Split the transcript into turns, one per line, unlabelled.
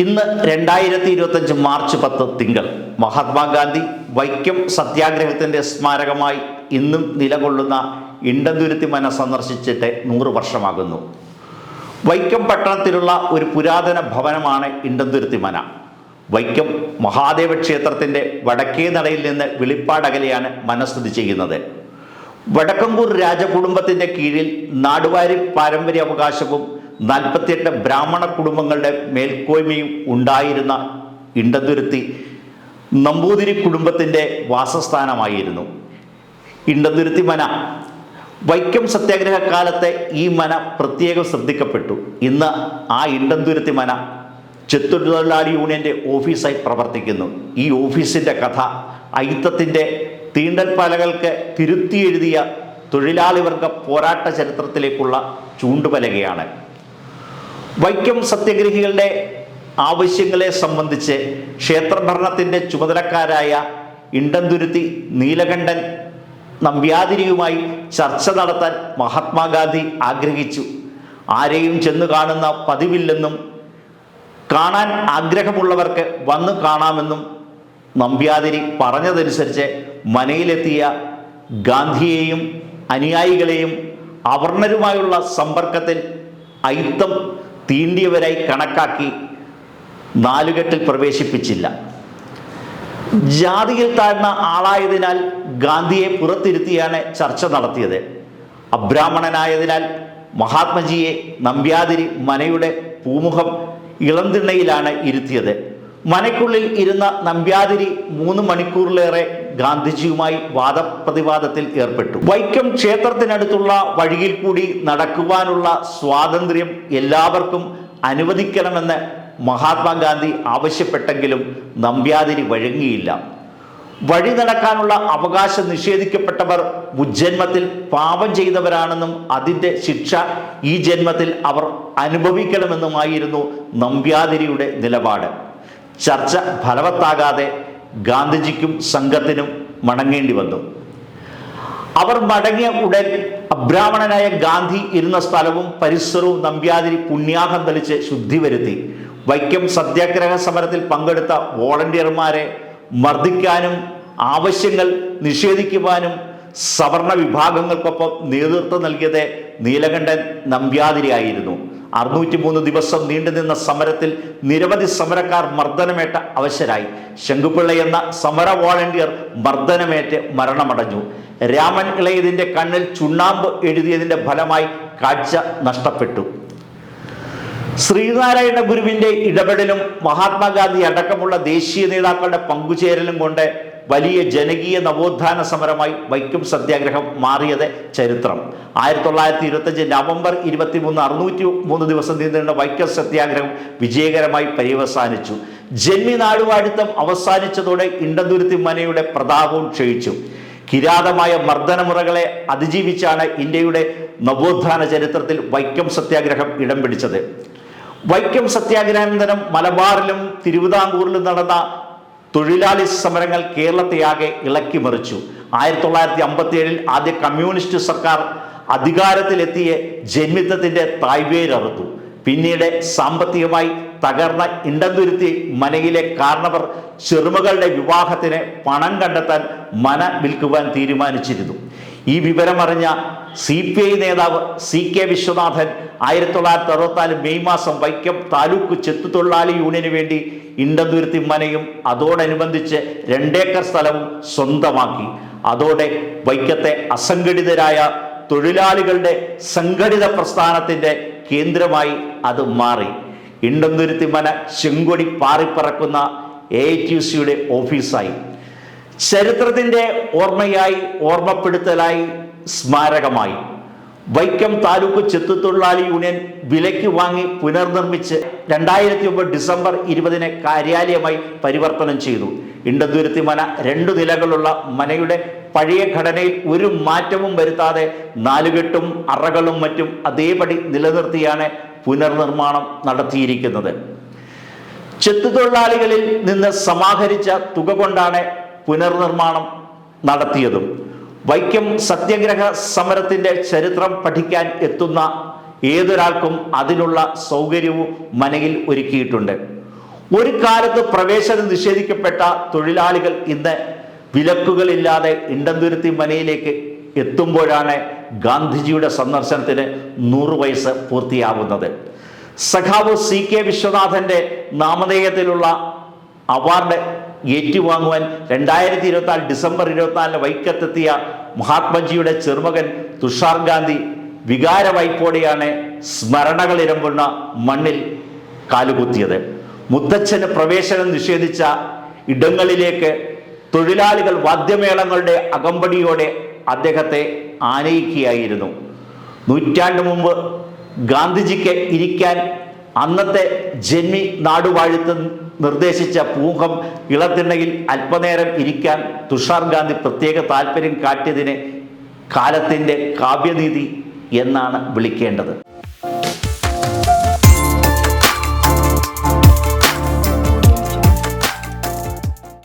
ഇന്ന് രണ്ടായിരത്തി ഇരുപത്തഞ്ച് മാർച്ച് പത്ത് തിങ്കൾ. മഹാത്മാഗാന്ധി വൈക്കം സത്യാഗ്രഹത്തിന്റെ സ്മാരകമായി ഇന്നും നിലകൊള്ളുന്ന ഇണ്ടന്തുരുത്തി മന സന്ദർശിച്ചിട്ട് നൂറ് വർഷമാകുന്നു. വൈക്കം പട്ടണത്തിലുള്ള ഒരു പുരാതന ഭവനമാണ് ഇണ്ടന്തുരുത്തി മന. വൈക്കം മഹാദേവ ക്ഷേത്രത്തിന്റെ വടക്കേ നടയിൽ നിന്ന് വെളിപ്പാടകലെയാണ് മനസ്ഥിതി ചെയ്യുന്നത്. വടക്കംകൂർ രാജകുടുംബത്തിന്റെ കീഴിൽ നാടുവാരി പാരമ്പര്യ അവകാശവും നാൽപ്പത്തിയെട്ട് ബ്രാഹ്മണ കുടുംബങ്ങളുടെ മേൽക്കോയ്മയും ഉണ്ടായിരുന്ന ഇണ്ടതുരുത്തി നമ്പൂതിരി കുടുംബത്തിന്റെ വാസസ്ഥാനമായിരുന്നു. ഇണ്ടതുരുത്തി മന വൈക്കം സത്യാഗ്രഹ കാലത്തെ ഈ മന പ്രത്യേകം ശ്രദ്ധിക്കപ്പെട്ടു. ഇന്ന് ആ ഇണ്ടന്തുരുത്തി മന ചെത്തൊഴിലാളി യൂണിയന്റെ ഓഫീസായി പ്രവർത്തിക്കുന്നു. ഈ ഓഫീസിന്റെ കഥ അയിത്തത്തിന്റെ തീണ്ടൽപ്പലകൾക്ക് തിരുത്തി എഴുതിയ തൊഴിലാളി വർഗ പോരാട്ട ചരിത്രത്തിലേക്കുള്ള ചൂണ്ടുപലകയാണ്. വൈക്കം സത്യഗ്രഹികളുടെ ആവശ്യങ്ങളെ സംബന്ധിച്ച് ക്ഷേത്രഭരണത്തിന്റെ ചുമതലക്കാരായ ഇണ്ടന്തുരുത്തി നീലകണ്ഠൻ നമ്പ്യാതിരിയുമായി ചർച്ച നടത്താൻ മഹാത്മാഗാന്ധി ആഗ്രഹിച്ചു. ആരെയും ചെന്ന് കാണുന്ന പതിവില്ലെന്നും കാണാൻ ആഗ്രഹമുള്ളവർക്ക് വന്ന് കാണാമെന്നും നമ്പ്യാതിരി പറഞ്ഞതനുസരിച്ച് മനയിലെത്തിയ ഗാന്ധിയെയും അനുയായികളെയും അവർണരുമായുള്ള സമ്പർക്കത്തിൽ അയിത്തം തീണ്ടിയവരായി കണക്കാക്കി നാലുകെട്ടിൽ പ്രവേശിപ്പിച്ചില്ല. ജാതിയിൽ താഴ്ന്ന ആളായതിനാൽ ഗാന്ധിയെ പുറത്തിരുത്തിയാണ് ചർച്ച നടത്തിയത്. അബ്രാഹ്മണനായതിനാൽ മഹാത്മജിയെ നമ്പ്യാതിരി മനയുടെ പൂമുഖം ഇളംതിണ്ണയിലാണ് ഇരുത്തിയത്. മനയ്ക്കുള്ളിൽ ഇരുന്ന നമ്പ്യാതിരി മൂന്ന് മണിക്കൂറിലേറെ ഗാന്ധിജിയുമായി വാദപ്രതിവാദത്തിൽ ഏർപ്പെട്ടു. വൈക്കം ക്ഷേത്രത്തിനടുത്തുള്ള വഴിയിൽ കൂടി നടക്കുവാനുള്ള സ്വാതന്ത്ര്യം എല്ലാവർക്കും അനുവദിക്കണമെന്ന് മഹാത്മാഗാന്ധി ആവശ്യപ്പെട്ടെങ്കിലും നമ്പ്യാതിരി വഴങ്ങിയില്ല. വഴി നടക്കാനുള്ള അവകാശം നിഷേധിക്കപ്പെട്ടവർ മുജ്ജന്മത്തിൽ പാപം ചെയ്തവരാണെന്നും അതിന്റെ ശിക്ഷ ഈ ജന്മത്തിൽ അവർ അനുഭവിക്കണമെന്നുമായിരുന്നു നമ്പ്യാതിരിയുടെ നിലപാട്. ചർച്ച ഫലവത്താകാതെ ഗാന്ധിജിക്കും സംഘത്തിനും മടങ്ങേണ്ടി വന്നു. അവർ മടങ്ങിയ ഉടൻ അബ്രാഹ്മണനായ ഗാന്ധി ഇരുന്ന സ്ഥലവും പരിസരവും നമ്പ്യാതിരി പുണ്യാഹം തെളിച്ച് ശുദ്ധി വരുത്തി. വൈക്കം സത്യാഗ്രഹ സമരത്തിൽ പങ്കെടുത്ത വോളണ്ടിയർമാരെ മർദ്ദിക്കാനും ആവശ്യങ്ങൾ നിഷേധിക്കുവാനും സവർണ വിഭാഗങ്ങൾക്കൊപ്പം നേതൃത്വം നൽകിയത് നീലകണ്ഠൻ നമ്പ്യാതിരിയായിരുന്നു. അറുന്നൂറ്റി മൂന്ന് ദിവസം നീണ്ടുനിന്ന സമരത്തിൽ നിരവധി സമരക്കാർ മർദ്ദനമേറ്റ അവശരായി. ശങ്കുപിള്ള എന്ന സമര വോളണ്ടിയർ മർദ്ദനമേറ്റ് മരണമടഞ്ഞു. രാമൻ ഇളയതിന്റെ കണ്ണിൽ ചുണ്ണാമ്പ് എഴുതിയതിന്റെ ഫലമായി കാഴ്ച നഷ്ടപ്പെട്ടു. ശ്രീനാരായണ ഗുരുവിന്റെ ഇടപെടലും മഹാത്മാഗാന്ധി അടക്കമുള്ള ദേശീയ നേതാക്കളുടെ പങ്കുചേരലും കൊണ്ട് വലിയ ജനകീയ നവോത്ഥാന സമരമായി വൈക്കം സത്യാഗ്രഹം മാറിയത് ചരിത്രം. ആയിരത്തി തൊള്ളായിരത്തി ഇരുപത്തഞ്ച് നവംബർ ഇരുപത്തി മൂന്ന് അറുന്നൂറ്റി മൂന്ന് ദിവസം നീണ്ടുന്ന വൈക്കം സത്യാഗ്രഹം വിജയകരമായി പര്യവസാനിച്ചു. ജന്മി നാടുവാഴിത്തം അവസാനിച്ചതോടെ ഇണ്ടതുരുത്തി മനയുടെ പ്രതാപവും ക്ഷയിച്ചു. കിരാതമായ മർദ്ദനമുറകളെ അതിജീവിച്ചാണ് ഇന്ത്യയുടെ നവോത്ഥാന ചരിത്രത്തിൽ വൈക്കം സത്യാഗ്രഹം ഇടം പിടിച്ചത്. വൈക്കം സത്യാഗ്രഹാനന്തരം മലബാറിലും തിരുവിതാംകൂറിലും നടന്ന തൊഴിലാളി സമരങ്ങൾ കേരളത്തെയാകെ ഇളക്കി മറിച്ചു. ആയിരത്തി തൊള്ളായിരത്തി അമ്പത്തി ഏഴിൽ ആദ്യ കമ്മ്യൂണിസ്റ്റ് സർക്കാർ അധികാരത്തിലെത്തിയ ജന്മിത്തത്തിന്റെ തായ്വേരറുത്തു പിന്നീട് സാമ്പത്തികമായി തകർന്ന ഇണ്ടന്തുരുത്തി മനയിലെ കാരണവർ ചെറുമകളുടെ വിവാഹത്തിന് പണം കണ്ടെത്താൻ മന വിൽക്കുവാൻ തീരുമാനിച്ചിരുന്നു. ഈ വിവരമറിഞ്ഞ സി പി ഐ നേതാവ് സി കെ വിശ്വനാഥൻ ആയിരത്തി തൊള്ളായിരത്തി അറുപത്തിനാല് മെയ് മാസം വൈക്കം താലൂക്ക് ചെത്തു തൊഴിലാളി യൂണിയന് വേണ്ടി ഇണ്ടന്തുരുത്തി മനയും അതോടനുബന്ധിച്ച് രണ്ടേക്കർ സ്ഥലവും സ്വന്തമാക്കി. അതോടെ വൈക്കത്തെ അസംഘടിതരായ തൊഴിലാളികളുടെ സംഘടിത പ്രസ്ഥാനത്തിന്റെ കേന്ദ്രമായി അത് മാറി. ഇണ്ടന്തുരുത്തി മന ചെങ്കൊടി പാറിപ്പറക്കുന്ന എ ടി സിയുടെ ഓഫീസായി. ചരിത്രത്തിന്റെ ഓർമ്മയായി ഓർമ്മപ്പെടുത്തലായി സ്മാരകമായി. വൈക്കം താലൂക്ക് ചെത്തുത്തൊഴിലാളി യൂണിയൻ വിലയ്ക്ക് വാങ്ങി പുനർനിർമ്മിച്ച് രണ്ടായിരത്തി ഒമ്പത് ഡിസംബർ ഇരുപതിന് കാര്യാലയമായി പരിവർത്തനം ചെയ്തു. ഇണ്ടതുരുത്തി മന രണ്ടു നിലകളുള്ള മനയുടെ പഴയ ഘടനയിൽ ഒരു മാറ്റവും വരുത്താതെ നാലുകെട്ടും അറകളും മറ്റും അതേപടി നിലനിർത്തിയാണ് പുനർനിർമ്മാണം നടത്തിയിരിക്കുന്നത്. ചെത്തുതൊഴിലാളികളിൽ നിന്ന് സമാഹരിച്ച തുക കൊണ്ടാണ് പുനർനിർമ്മാണം നടത്തിയതും വൈക്കം സത്യഗ്രഹ സമരത്തിന്റെ ചരിത്രം പഠിക്കാൻ എത്തുന്ന ഏതൊരാൾക്കും അതിനുള്ള സൗകര്യവും മനയിൽ ഒരുക്കിയിട്ടുണ്ട്. ഒരു കാലത്ത് പ്രവേശനം നിഷേധിക്കപ്പെട്ട തൊഴിലാളികൾ ഇന്ന് വിലക്കുകളില്ലാതെ ഇണ്ടന്തുരുത്തി മനയിലേക്ക് എത്തുമ്പോഴാണ് ഗാന്ധിജിയുടെ സന്ദർശനത്തിന് നൂറ് വയസ്സ് പൂർത്തിയാവുന്നത്. സഖാവ് സി കെ വിശ്വനാഥന്റെ നാമധേയത്തിലുള്ള അവാർഡ് ഏറ്റുവാങ്ങുവാൻ രണ്ടായിരത്തി ഇരുപത്തിനാല് ഡിസംബർ ഇരുപത്തിനാലിന് വൈക്കത്തെത്തിയ മഹാത്മജിയുടെ ചെറുമകൻ തുഷാർ ഗാന്ധി വികാര സ്മരണകൾ ഇരമ്പുന്ന മണ്ണിൽ കാലുകുത്തിയത്. മുത്തച്ഛന് പ്രവേശനം നിഷേധിച്ച ഇടങ്ങളിലേക്ക് തൊഴിലാളികൾ വാദ്യമേളങ്ങളുടെ അകമ്പടിയോടെ അദ്ദേഹത്തെ ആനയിക്കുകയായിരുന്നു. നൂറ്റാണ്ട് മുമ്പ് ഗാന്ധിജിക്ക് ഇരിക്കാൻ അന്നത്തെ ജന്മി നാടുവാഴുത്ത് നിർദ്ദേശിച്ച പൂങ്കം ഇളത്തിണ്ണയിൽ അല്പനേരം ഇരിക്കാൻ തുഷാർ ഗാന്ധി പ്രത്യേക താല്പര്യം കാട്ടിയതിനെ കാലത്തിന്റെ കാവ്യനീതി എന്നാണ് വിളിക്കേണ്ടത്.